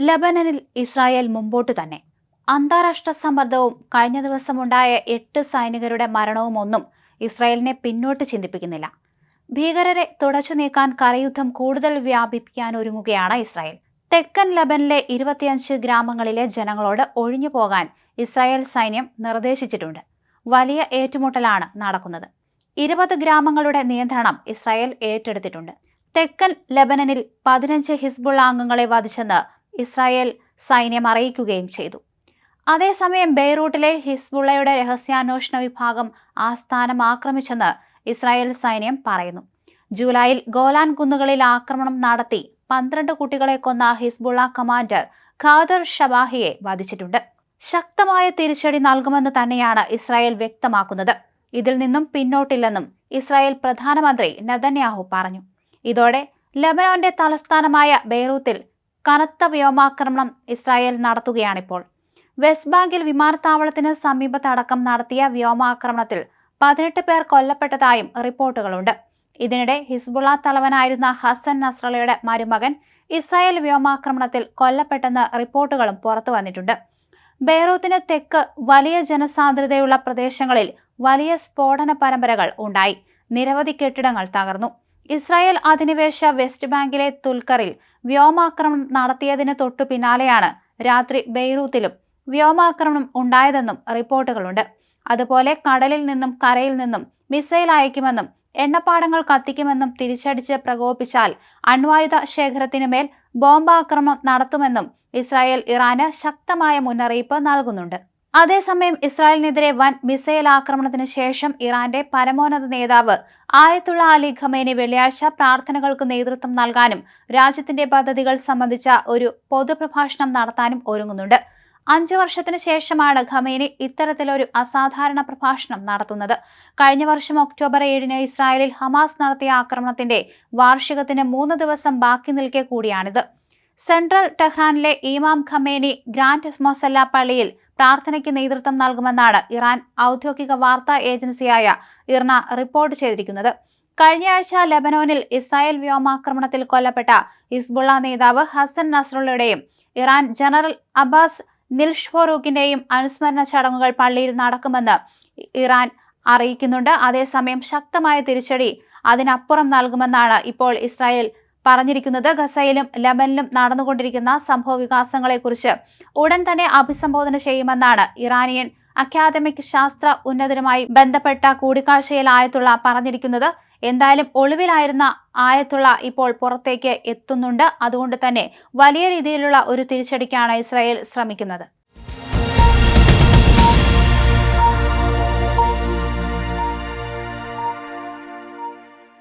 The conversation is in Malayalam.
ലബനനിൽ ഇസ്രായേൽ മുമ്പോട്ട് തന്നെ. അന്താരാഷ്ട്ര സമ്മർദ്ദവും കഴിഞ്ഞ ദിവസമുണ്ടായ എട്ട് സൈനികരുടെ മരണവും ഒന്നും ഇസ്രായേലിനെ പിന്നോട്ട് ചിന്തിപ്പിക്കുന്നില്ല. ഭീകരരെ തുടച്ചു നീക്കാൻ കരയുദ്ധം കൂടുതൽ വ്യാപിപ്പിക്കാൻ ഒരുങ്ങുകയാണ് ഇസ്രായേൽ. തെക്കൻ ലബനിലെ ഇരുപത്തിയഞ്ച് ഗ്രാമങ്ങളിലെ ജനങ്ങളോട് ഒഴിഞ്ഞു പോകാൻ ഇസ്രായേൽ സൈന്യം നിർദ്ദേശിച്ചിട്ടുണ്ട്. വലിയ ഏറ്റുമുട്ടലാണ് നടക്കുന്നത്. ഇരുപത് ഗ്രാമങ്ങളുടെ നിയന്ത്രണം ഇസ്രായേൽ ഏറ്റെടുത്തിട്ടുണ്ട്. തെക്കൻ ലബനനിൽ പതിനഞ്ച് ഹിസ്ബുള്ള അംഗങ്ങളെ വധിച്ചെന്ന് ഇസ്രായേൽ സൈന്യം അറിയിക്കുകയും ചെയ്തു. അതേസമയം ബെയ്റൂട്ടിലെ ഹിസ്ബുള്ളയുടെ രഹസ്യാന്വേഷണ വിഭാഗം ആസ്ഥാനം ആക്രമിച്ചെന്ന് ഇസ്രായേൽ സൈന്യം പറയുന്നു. ജൂലൈയിൽ ഗോലാൻ കുന്നുകളിൽ ആക്രമണം നടത്തി പന്ത്രണ്ട് കുട്ടികളെ കൊന്ന ഹിസ്ബുള്ള കമാൻഡർ ഖാദർ ഷബാഹിയെ വധിച്ചിട്ടുണ്ട്. ശക്തമായ തിരിച്ചടി നൽകുമെന്ന് തന്നെയാണ് ഇസ്രായേൽ വ്യക്തമാക്കുന്നത്. ഇതിൽ നിന്നും പിന്നോട്ടില്ലെന്നും ഇസ്രായേൽ പ്രധാനമന്ത്രി നെതന്യാഹു പറഞ്ഞു. ഇതോടെ ലബനോന്റെ തലസ്ഥാനമായ ബെയ്റൂത്തിൽ കനത്ത വ്യോമാക്രമണം ഇസ്രായേൽ നടത്തുകയാണിപ്പോൾ. വെസ്റ്റ് ബാങ്കിൽ വിമാനത്താവളത്തിന് സമീപത്തടക്കം നടത്തിയ വ്യോമാക്രമണത്തിൽ പതിനെട്ട് പേർ കൊല്ലപ്പെട്ടതായും റിപ്പോർട്ടുകളുണ്ട്. ഇതിനിടെ ഹിസ്ബുള്ള തലവനായിരുന്ന ഹസൻ നസ്രലയുടെ മരുമകൻ ഇസ്രായേൽ വ്യോമാക്രമണത്തിൽ കൊല്ലപ്പെട്ടെന്ന് റിപ്പോർട്ടുകളും പുറത്തു വന്നിട്ടുണ്ട്. ബെയ്റൂത്തിന് തെക്ക് വലിയ ജനസാന്ദ്രതയുള്ള പ്രദേശങ്ങളിൽ വലിയ സ്ഫോടന പരമ്പരകൾ ഉണ്ടായി. നിരവധി കെട്ടിടങ്ങൾ തകർന്നു. ഇസ്രായേൽ അധിനിവേശ വെസ്റ്റ് ബാങ്കിലെ തുൽക്കറിൽ വ്യോമാക്രമണം നടത്തിയതിന് തൊട്ടു പിന്നാലെയാണ് രാത്രി ബെയ്റൂത്തിലും വ്യോമാക്രമണം ഉണ്ടായതെന്നും റിപ്പോർട്ടുകളുണ്ട്. അതുപോലെ കടലിൽ നിന്നും കരയിൽ നിന്നും മിസൈൽ അയക്കുമെന്നും എണ്ണപ്പാടങ്ങൾ കത്തിക്കുമെന്നും തിരിച്ചടിച്ച് പ്രകോപിച്ചാൽ അണ്വായുധ ശേഖരത്തിനു മേൽ ബോംബാക്രമണം നടത്തുമെന്നും ഇസ്രായേൽ ഇറാന് ശക്തമായ മുന്നറിയിപ്പ് നൽകുന്നുണ്ട്. അതേസമയം ഇസ്രായേലിനെതിരെ വൻ മിസൈൽ ആക്രമണത്തിന് ശേഷം ഇറാന്റെ പരമോന്നത നേതാവ് ആയത്തുള്ള അലി ഖമേനി വെള്ളിയാഴ്ച പ്രാർത്ഥനകൾക്ക് നേതൃത്വം നൽകാനും രാജ്യത്തിന്റെ പദ്ധതികൾ സംബന്ധിച്ച ഒരു പൊതുപ്രഭാഷണം നടത്താനും ഒരുങ്ങുന്നുണ്ട്. അഞ്ചു വർഷത്തിന് ശേഷമാണ് ഖമേനി ഇത്തരത്തിലൊരു അസാധാരണ പ്രഭാഷണം നടത്തുന്നത്. കഴിഞ്ഞ വർഷം ഒക്ടോബർ ഏഴിന് ഇസ്രായേലിൽ ഹമാസ് നടത്തിയ ആക്രമണത്തിന്റെ വാർഷികത്തിന് മൂന്ന് ദിവസം ബാക്കി നിൽക്കെ കൂടിയാണിത്. സെൻട്രൽ ടെഹ്റാനിലെ ഇമാം ഖമേനി ഗ്രാൻഡ് മൊസല്ല പള്ളിയിൽ പ്രാർത്ഥനയ്ക്ക് നേതൃത്വം നൽകുമെന്നാണ് ഇറാൻ ഔദ്യോഗിക വാർത്താ ഏജൻസിയായ ഇർണ റിപ്പോർട്ട് ചെയ്തിരിക്കുന്നത്. കഴിഞ്ഞയാഴ്ച ലെബനോനിൽ ഇസ്രായേൽ വ്യോമാക്രമണത്തിൽ കൊല്ലപ്പെട്ട ഹിസ്ബുള്ള നേതാവ് ഹസൻ നസ്രുള്ളയുടെയും ഇറാൻ ജനറൽ അബ്ബാസ് നിൽഷ്ഫോറൂഖിന്റെയും അനുസ്മരണ ചടങ്ങുകൾ പള്ളിയിൽ നടക്കുമെന്ന് ഇറാൻ അറിയിക്കുന്നുണ്ട്. അതേസമയം ശക്തമായ തിരിച്ചടി അതിനപ്പുറം നൽകുമെന്നാണ് ഇപ്പോൾ ഇസ്രായേൽ പറഞ്ഞിരിക്കുന്നത് ഗസയിലും ലെബനിലും നടന്നുകൊണ്ടിരിക്കുന്ന സംഭവ വികാസങ്ങളെക്കുറിച്ച്. ഉടൻ തന്നെ അഭിസംബോധന ചെയ്യുമെന്നാണ് ഇറാനിയൻ അക്കാദമിക് ശാസ്ത്ര ഉന്നതരുമായി ബന്ധപ്പെട്ട കൂടിക്കാഴ്ചയിൽ ആയത്തുള്ള പറഞ്ഞിരിക്കുന്നത്. എന്തായാലും ഒളിവിലായിരുന്ന ആയത്തുള്ള ഇപ്പോൾ പുറത്തേക്ക് എത്തുന്നുണ്ട്. അതുകൊണ്ട് തന്നെ വലിയ രീതിയിലുള്ള ഒരു തിരിച്ചടിക്കാണ് ഇസ്രായേൽ ശ്രമിക്കുന്നത്.